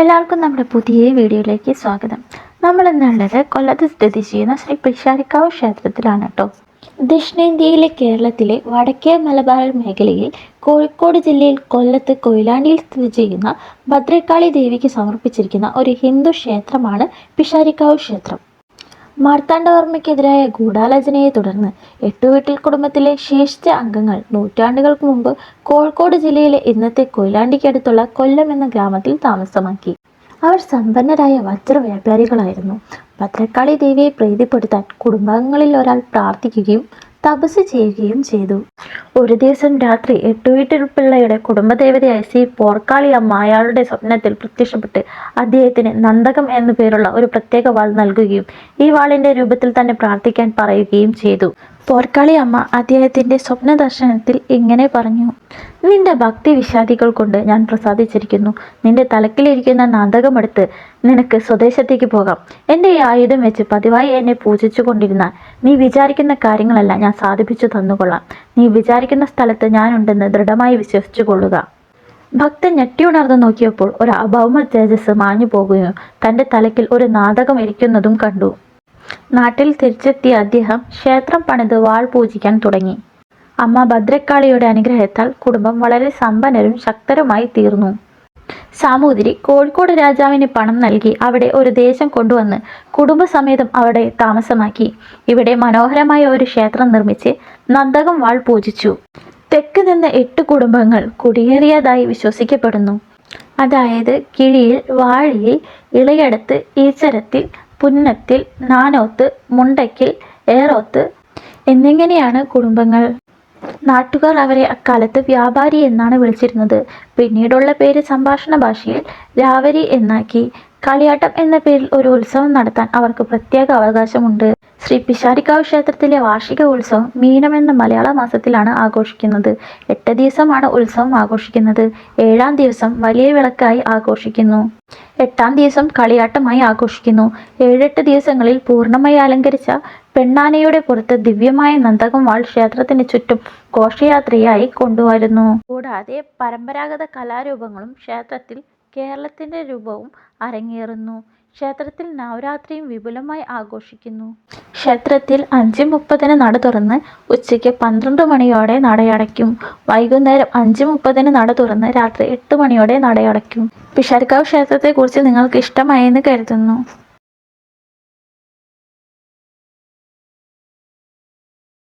എല്ലാവർക്കും നമ്മുടെ പുതിയ വീഡിയോയിലേക്ക് സ്വാഗതം. നമ്മൾ ഇന്നുള്ളത് കൊല്ലത്ത് സ്ഥിതി ചെയ്യുന്ന ശ്രീ പിഷാരിക്കാവ് ക്ഷേത്രത്തിലാണ് കേട്ടോ. ദക്ഷിണേന്ത്യയിലെ കേരളത്തിലെ വടക്കേ മലബാർ മേഖലയിൽ കോഴിക്കോട് ജില്ലയിൽ കൊല്ലത്ത് കൊയിലാണ്ടിയിൽ സ്ഥിതി ചെയ്യുന്ന ഭദ്രകാളി ദേവിക്ക് സമർപ്പിച്ചിരിക്കുന്ന ഒരു ഹിന്ദു ക്ഷേത്രമാണ് പിഷാരിക്കാവ് ക്ഷേത്രം. മാർത്താണ്ഡവർമ്മയ്ക്കെതിരായ ഗൂഢാലോചനയെ തുടർന്ന് എട്ടുവീട്ടിൽ കുടുംബത്തിലെ ശേഷിച്ച അംഗങ്ങൾ നൂറ്റാണ്ടുകൾക്ക് മുമ്പ് കോഴിക്കോട് ജില്ലയിലെ ഇന്നത്തെ കൊയിലാണ്ടിക്കടുത്തുള്ള കൊല്ലം എന്ന ഗ്രാമത്തിൽ താമസമാക്കി. അവർ സമ്പന്നരായ വജ്ര വ്യാപാരികളായിരുന്നു. ഭദ്രകാളി ദേവിയെ പ്രീതിപ്പെടുത്താൻ കുടുംബാംഗങ്ങളിൽ ഒരാൾ പ്രാർത്ഥിക്കുകയും തപസ് ചെയ്യുകയും ചെയ്തു. ഒരു ദിവസം രാത്രി എട്ടുവീട്ടിൽ പിള്ളയുടെ കുടുംബദേവതയായ സി പോർക്കാളി അമ്മ അയാളുടെ സ്വപ്നത്തിൽ പ്രത്യക്ഷപ്പെട്ട് അദ്ദേഹത്തിന് നന്ദകം എന്നു പേരുള്ള ഒരു പ്രത്യേക വാൾ നൽകുകയും ഈ വാളിന്റെ രൂപത്തിൽ തന്നെ പ്രാർത്ഥിക്കാൻ പറയുകയും ചെയ്തു. പോർക്കാളി അമ്മ അദ്ദേഹത്തിന്റെ സ്വപ്ന ദർശനത്തിൽ ഇങ്ങനെ പറഞ്ഞു. നിന്റെ ഭക്തി വിഷാദികൾ കൊണ്ട് ഞാൻ പ്രസാദിച്ചിരിക്കുന്നു. നിന്റെ തലക്കിലിരിക്കുന്ന നാന്തകമെടുത്ത് നിനക്ക് സ്വദേശത്തേക്ക് പോകാം. എന്റെ ഈ ആയുധം വെച്ച് പതിവായി എന്നെ പൂജിച്ചു കൊണ്ടിരുന്നാൽ നീ വിചാരിക്കുന്ന കാര്യങ്ങളെല്ലാം ഞാൻ സാധിപ്പിച്ചു തന്നുകൊള്ളാം. നീ വിചാരിക്കുന്ന സ്ഥലത്ത് ഞാനുണ്ടെന്ന് ദൃഢമായി വിശ്വസിച്ചു കൊള്ളുക ഭക്തൻ ഞെട്ടിയുണർന്നു നോക്കിയപ്പോൾ ഒരു അഭൗമ തേജസ് മാഞ്ഞു പോകുകയും തന്റെ തലയ്ക്കിൽ ഒരു നാടകം ഇരിക്കുന്നതും കണ്ടു. നാട്ടിൽ തിരിച്ചെത്തിയ അദ്ദേഹം ക്ഷേത്രം പണിത് വാൾ പൂജിക്കാൻ തുടങ്ങി. അമ്മ ഭദ്രക്കാളിയുടെ അനുഗ്രഹത്താൽ കുടുംബം വളരെ സമ്പന്നരും ശക്തരുമായി തീർന്നു. സാമൂതിരി കോഴിക്കോട് രാജാവിന് പണം നൽകി അവിടെ ഒരു ദേശം കൊണ്ടുവന്ന് കുടുംബസമേതം അവിടെ താമസമാക്കി. ഇവിടെ മനോഹരമായ ഒരു ക്ഷേത്രം നിർമ്മിച്ച് നന്ദകം വാൾ പൂജിച്ചു. തെക്ക് നിന്ന് എട്ട് കുടുംബങ്ങൾ കുടിയേറിയതായി വിശ്വസിക്കപ്പെടുന്നു. അതായത് കിഴിയിൽ വാഴിയിൽ ഇളയടത്ത് ഈച്ചരത്തിൽ പുന്നത്തിൽ നാനോത്ത് മുണ്ടക്കിൽ ഏറോത്ത് എന്നിങ്ങനെയാണ് കുടുംബങ്ങൾ. നാട്ടുകാർ അവരെ അക്കാലത്ത് വ്യാപാരി എന്നാണ് വിളിച്ചിരുന്നത്. പിന്നീടുള്ള പേര് സംഭാഷണ ഭാഷയിൽ രാവരി എന്നാക്കി. കളിയാട്ടം എന്ന പേരിൽ ഒരു ഉത്സവം നടത്താൻ അവർക്ക് പ്രത്യേക അവകാശമുണ്ട്. ശ്രീ പിശാരിക്കാവ് ക്ഷേത്രത്തിലെ വാർഷിക ഉത്സവം മീനം എന്ന മലയാള മാസത്തിലാണ് ആഘോഷിക്കുന്നത്. എട്ട് ദിവസമാണ് ഉത്സവം ആഘോഷിക്കുന്നത്. ഏഴാം ദിവസം വലിയ വിളക്കായി ആഘോഷിക്കുന്നു. എട്ടാം ദിവസം കളിയാട്ടമായി ആഘോഷിക്കുന്നു. ഏഴെട്ട് ദിവസങ്ങളിൽ പൂർണമായി അലങ്കരിച്ച പെണ്ണാനയുടെ പുറത്ത് ദിവ്യമായ നന്ദകം വാൾ ക്ഷേത്രത്തിന് ചുറ്റും ഘോഷയാത്രയായി കൊണ്ടുവരുന്നു. കൂടാതെ പരമ്പരാഗത കലാരൂപങ്ങളും ക്ഷേത്രത്തിൽ കേരളത്തിന്റെ രൂപവും അരങ്ങേറുന്നു. ക്ഷേത്രത്തിൽ നവരാത്രിയും വിപുലമായി ആഘോഷിക്കുന്നു. ക്ഷേത്രത്തിൽ അഞ്ച് മുപ്പതിന് നട തുറന്ന് ഉച്ചയ്ക്ക് പന്ത്രണ്ട് മണിയോടെ നടയടയ്ക്കും. വൈകുന്നേരം അഞ്ച് മുപ്പതിന് നട തുറന്ന് രാത്രി എട്ട് മണിയോടെ നടയടയ്ക്കും. പിഷാരിക്കാവ് ക്ഷേത്രത്തെക്കുറിച്ച് നിങ്ങൾക്ക് ഇഷ്ടമായെന്ന് കരുതുന്നു.